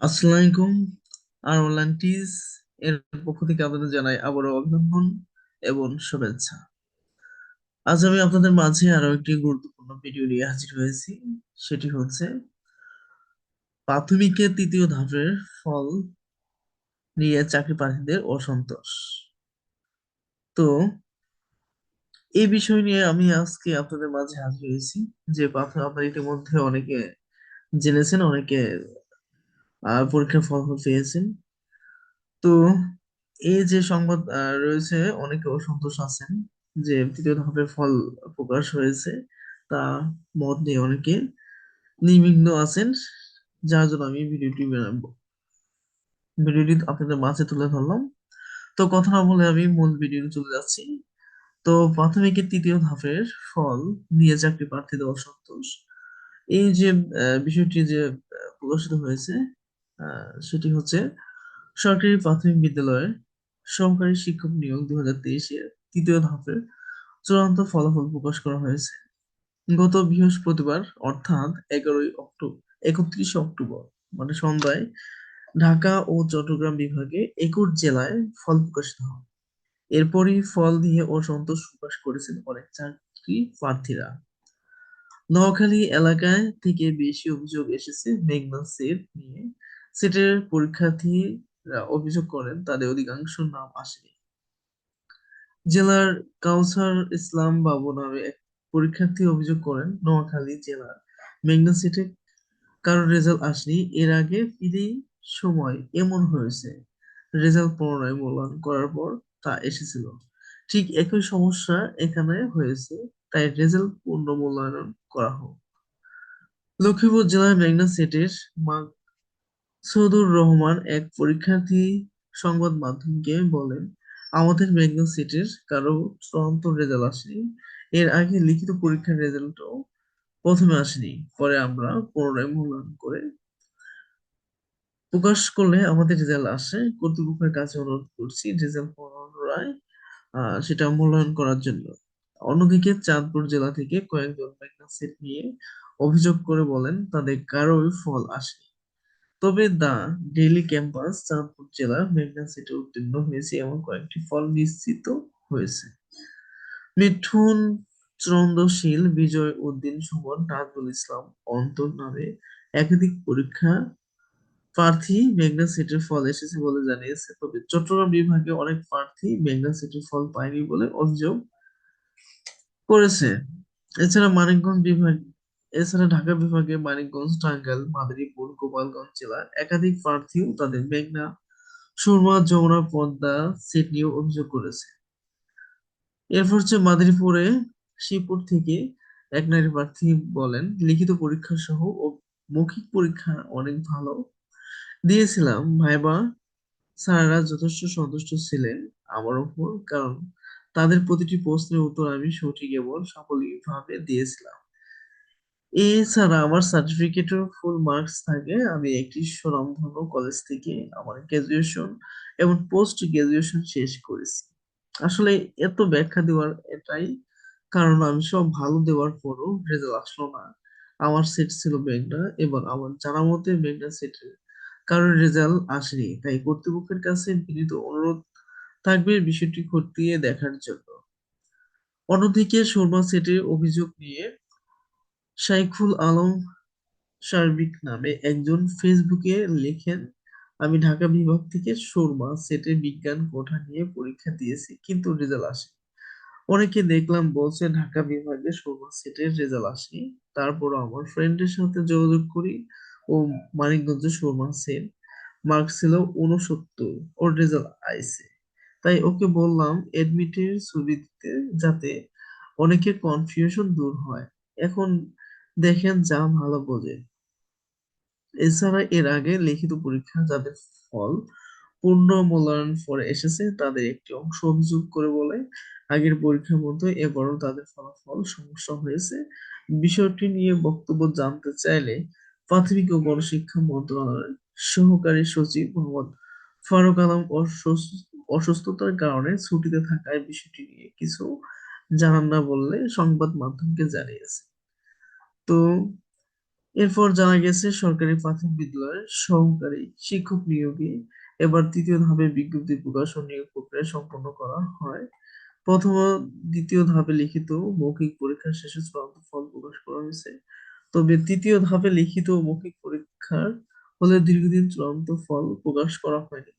আসসালামু আলাইকুম আর অনলাইনটিস এর পক্ষ থেকে আপনাদের জানাই আবারও অভিনন্দন এবং শুভেচ্ছা। আজ আমি আপনাদের মাঝে আরও একটি গুরুত্বপূর্ণ ভিডিও নিয়ে হাজির হয়েছি। সেটি হচ্ছে প্রাথমিকের তৃতীয় ধাপের ফল নিয়ে চাকরি প্রার্থীদের অসন্তোষ। তো এই বিষয় নিয়ে আমি আজকে আপনাদের মাঝে হাজির হয়েছি যে আপনারা ইতিমধ্যে অনেকে জেনেছেন, অনেকে পরীক্ষার ফলাফল পেয়েছেন। তো এই যে সংবাদ রয়েছে অনেকে অসন্তোষ আছেন যে তৃতীয় ধাপের ফল প্রকাশ হয়েছে, তা মত নিয়ে অনেকে নির্বিঘ্ন আছেন, যার জন্য আমি ভিডিওটি বানাবো। ভিডিওটি আপনাদের মাঝে তুলে ধরলাম। তো কথা না বলে আমি মূল ভিডিওতে চলে যাচ্ছি। তো প্রাথমিকের তৃতীয় ধাপের ফল নিয়ে চাকরি প্রার্থীদের অসন্তোষ এই যে বিষয়টি যে প্রকাশিত হয়েছে সেটি হচ্ছে সরকারি প্রাথমিক বিদ্যালয়ের সহকারী শিক্ষক নিয়োগ দুই হাজার তেইশের তৃতীয় ধাপের চূড়ান্ত ফলাফল প্রকাশ করা হয়েছে। গত বৃহস্পতিবার, অর্থাৎ এগারোই অক্টোবর একত্রিশে অক্টোবর মানে সন্ধ্যায় ঢাকা ও চট্টগ্রাম বিভাগে একুশ জেলায় ফল প্রকাশিত হয়। এরপরই ফল নিয়ে অসন্তোষ প্রকাশ করেছেন অনেক চাকরি প্রার্থীরা। নোয়াখালী এলাকায় থেকে বেশি অভিযোগ এসেছে মেঘনা সেট নিয়ে। সেটের পরীক্ষার্থীরা অভিযোগ করেন, তাদের অধিকাংশ নাম আসেনি। জেলার কাউসার ইসলাম বাবু নামে এক পরীক্ষার্থী অভিযোগ করেন, নোয়াখালী জেলার মেঘনা সেটে কারও রেজাল্ট আসেনি। এর আগে ফিরেই সময় এমন হয়েছে, রেজাল্ট পুনরায় মূল্যায়ন করার পর তা এসেছিল। ঠিক একই সমস্যা এখানে হয়েছে, তাই রেজাল্ট পুনর্মূল্যায়ন করা হোক। লক্ষ্মীপুর জেলার মেঘনা সেটের মাকসুদুর রহমান এক পরীক্ষার্থী সংবাদ মাধ্যমকে বলেন, আমাদের মেঘনা সেটের কারও চূড়ান্ত রেজাল্ট আসেনি। এর আগে লিখিত পরীক্ষার রেজাল্টও প্রথমে আসেনি। পরে আমরা পুনরায় মূল্যায়ন করে প্রকাশ করলে আমাদের রেজাল্ট আসে। কর্তৃপক্ষের কাছে অনুরোধ করছি রেজাল্ট পুনরায় সেটা মূল্যায়ন করার জন্য। অন্যদিকে চাঁদপুর জেলা থেকে কয়েকজন সেট নিয়ে অভিযোগ করে বলেন, তাদের কারোই ফল আসেনি। তবে দা ডেইলি ক্যাম্পাস চাঁদপুর জেলার মেঘনা সেটে উত্তীর্ণ হয়েছে এমন কয়েকটি ফল নিশ্চিত হয়েছে। মিঠুন চন্দ্রশীল, বিজয় উদ্দিন সুমন, নাজমুল ইসলাম অন্তর নামে একাধিক পরীক্ষা প্রার্থী মেঘনা সিটির ফল এসেছে বলে জানিয়েছে। তবে চট্টগ্রাম বিভাগে অনেক প্রার্থী মেঘনা সিটির ফল পায়নি বলে অভিযোগ করেছে। এছাড়া মানিকগঞ্জ বিভাগ এছাড়া ঢাকা বিভাগে মানিকগঞ্জ, টাঙ্গাইল, মাদারীপুর, গোপালগঞ্জ জেলার একাধিক প্রার্থীও তাদের মেঘনা, সুরমা, যমুনা, পদ্মা সিট নিয়ে অভিযোগ করেছে। এরপর হচ্ছে মাদারীপুরে শিবপুর থেকে এক নারী প্রার্থী বলেন, লিখিত পরীক্ষা সহ ও মৌখিক পরীক্ষা অনেক ভালো। দিয়েছিলাম, ভাইবা স্যাররা যথেষ্ট সন্তুষ্ট ছিলেন আমার উপর, কারণ তাদের প্রতিটি প্রশ্নের উত্তর আমি সঠিক এবং সাফল্যভাবে দিয়েছিলাম। এছাড়া আমার সার্টিফিকেটের ফুল মার্কস থাকে। আমি একটি স্বনামধন্য কলেজ থেকে আমার গ্রাজুয়েশন এবং পোস্ট গ্রাজুয়েশন শেষ করেছি। আসলে এত ব্যাখ্যা দেওয়ার এটাই কারণ আমি সব ভালো দেওয়ার পরও রেজাল্ট আসলো না। আমার সেট ছিল মেঘনা এবং আমার জানা মতে মেঘনা সেটের কারোর রেজাল্ট আসেনি। তাই কর্তৃপক্ষের কাছে বিনীত অনুরোধ থাকবে বিষয়টি খতিয়ে দেখার জন্য। অন্যদিকে সুরমা সেটের অভিযোগ নিয়ে সাইফুল আলম সার্বিক নামে একজন ফেসবুকে লেখেন, আমি ঢাকা বিভাগ থেকে সুরমা সেটের বিজ্ঞান কোঠা নিয়ে পরীক্ষা দিয়েছি, কিন্তু রেজাল্ট আসে অনেকে দেখলাম বলছে, ঢাকা বিভাগে সুরমা সেটের রেজাল্ট আসেনি। তারপর আমার ফ্রেন্ডের সাথে যোগাযোগ করি ও মানিকগঞ্জে সুরমা সেট, মার্ক ছিল উনসত্তর ওর রেজাল্ট আইছে। তাই ওকে বললাম এডমিটের ছবি দিতে যাতে অনেকের কনফিউশন দূর হয়। এখন দেখেন যা ভালো বোঝে। এছাড়া এর আগে লিখিত পরীক্ষা যাদের ফল পূর্ণ মূল্যায়ন পরে এসেছে, তাদের একটি অংশ অভিযোগ করে বলে, আগের পরীক্ষার মতো এবারও তাদের ফলাফল সমস্যা হয়েছে। বিষয়টি নিয়ে বক্তব্য জানতে চাইলে প্রাথমিক ও গণশিক্ষা মন্ত্রণালয়ের সহকারী সচিব মোহাম্মদ ফারুক আলম অসুস- অসুস্থতার কারণে ছুটিতে থাকায় বিষয়টি নিয়ে কিছু জানান না বললে সংবাদ মাধ্যমকে জানিয়েছে। তো এরপর জানা গেছে সরকারি প্রাথমিক বিদ্যালয়ের সহকারী শিক্ষক নিয়োগে এবার তৃতীয় ধাপে বিজ্ঞপ্তি প্রকাশ ও নিয়োগ প্রক্রিয়া সম্পন্ন করা হয়। প্রথম দ্বিতীয় ধাপে লিখিত মৌখিক পরীক্ষার শেষে চূড়ান্ত ফল প্রকাশ করা হয়েছে। তবে তৃতীয় ধাপে লিখিত মৌখিক পরীক্ষার হলে দীর্ঘদিন চূড়ান্ত ফল প্রকাশ করা হয়নি।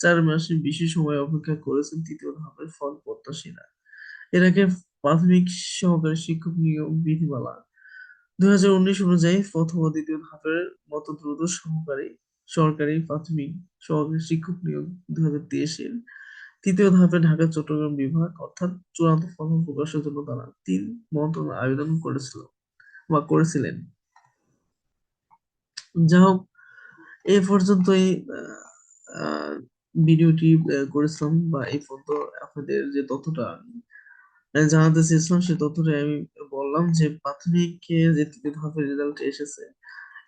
চার মাসের বেশি সময় অপেক্ষা করেছেন তৃতীয় ধাপের ফল প্রত্যাশীরা। এর আগে প্রাথমিক সহকারী শিক্ষক নিয়োগ বিধিমালা দুই হাজার উনিশ অনুযায়ী প্রথম ও দ্বিতীয় ধাপের মতো দ্রুত সহকারী সরকারি প্রাথমিক সহকারী শিক্ষক নিয়োগ দুই হাজার তেইশের তৃতীয় ধাপে ঢাকা চট্টগ্রাম বিভাগ অর্থাৎ চূড়ান্ত ফলাফল প্রকাশের জন্য তারা তিন মন্ত্রণালয় আবেদন করেছিল বা করেছিলেন। যা হোক এ আহ, ভিডিওটি করেছিলাম বা এই পর্যন্ত আপনাদের যে তথ্যটা জানাতে চেয়েছিলাম সে তথ্যটা আমি বললাম যে প্রাথমিক যে তৃতীয় ধাপের রেজাল্ট এসেছে,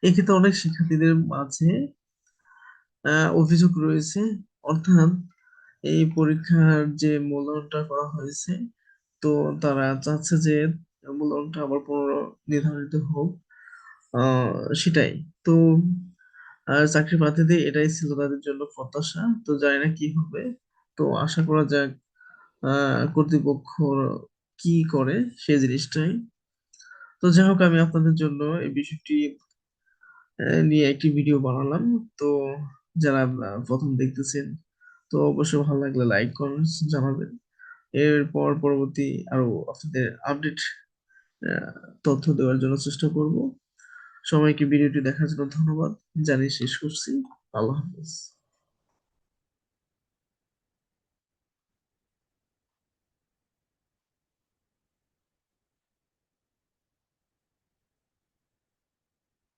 এক্ষেত্রে অনেক শিক্ষার্থীদের মাঝে অভিযোগ রয়েছে। অর্থাৎ এই পরীক্ষার যে মূল্যায়নটা করা হয়েছে, তো তারা চাচ্ছে যে মূল্যায়নটা আবার পুনর নির্ধারিত হোক সেটাই। তো আর চাকরি প্রার্থীদের এটাই ছিল তাদের জন্য প্রত্যাশা। তো জানি না কি হবে। তো আশা করা যাক কর্তৃপক্ষ কি করে সেই জিনিসটাই। তো যাই হোক, আমি আপনাদের জন্য এই বিষয়টি নিয়ে একটি ভিডিও বানালাম। তো যারা প্রথম দেখতেছেন, তো অবশ্যই ভালো লাগলে লাইক কমেন্টস জানাবেন। এরপর পরবর্তী আরও আপনাদের আপডেট তথ্য দেওয়ার জন্য চেষ্টা করব। সবাইকে ভিডিওটি দেখার জন্য ধন্যবাদ। জানিয়ে শেষ করছি। আল্লাহ হাফেজ।